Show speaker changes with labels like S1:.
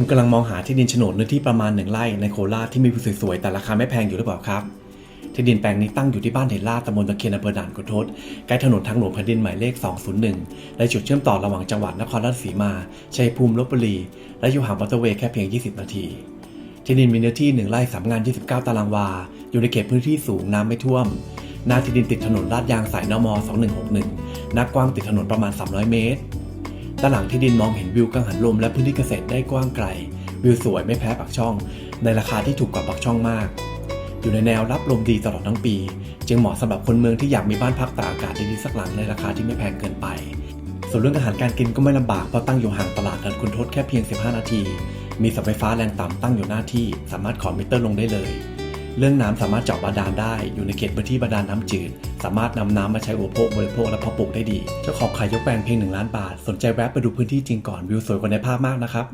S1: คุณกำลังมองหาที่ดินโฉนดเนื้อที่ประมาณหนึ่งไร่ในโคราชที่มีวิวสวยๆแต่ราคาไม่แพงอยู่หรือเปล่าครับ ที่ดินแปลงนี้ตั้งอยู่ที่บ้านเห็นลาดตำบลตะเคียนอำเภอด่านกุทศใกล้ถนนทางหลวงแผ่นดินหมายเลข 201 และจุดเชื่อมต่อระหว่างจังหวัดนครราชสีมา ชัยภูมิลบบุรี และอยู่ห่างมอเตอร์เวย์แค่เพียง 20 นาที ที่ดินมีเนื้อที่ 1 ไร่3งาน 29 ตารางวา อยู่ในเขตพื้นที่สูงน้ำไม่ท่วม หน้าที่ดินติดถนนลาดยางสายนม 2161หน้ากว้างติดถนนประมาณ 300 เมตร ด้านหลังที่ดินมองเห็นวิวกังหันลมและพื้นที่เกษตรได้กว้างไกล วิวสวยไม่แพ้ปากช่อง ในราคาที่ถูกกว่าปากช่องมาก อยู่ในแนวรับลมดีตลอดทั้งปี จึงเหมาะสำหรับคนเมืองที่อยากมีบ้านพักตากอากาศดีๆสักหลังในราคาที่ไม่แพงเกินไป ส่วนเรื่องอาหารการกินก็ไม่ลำบากเพราะตั้งอยู่ห่างตลาดนันคุณทศแค่เพียง 15 นาที มีเสาไฟฟ้าแรงต่ำตั้งอยู่หน้าที่ สามารถขอมิเตอร์ลงได้เลย เรื่องน้ำสามารถเจาะบาดาลได้อยู่ในเขตพื้นที่บาดาลน้ำจืด สามารถนำน้ำมาใช้อุปโภคบริโภคและเพาะปลูกได้ดี เจ้าของขายยกแปลงเพียง1ล้านบาท สนใจแวะไปดูพื้นที่จริงก่อนวิวสวยกว่าในภาพมากนะครับ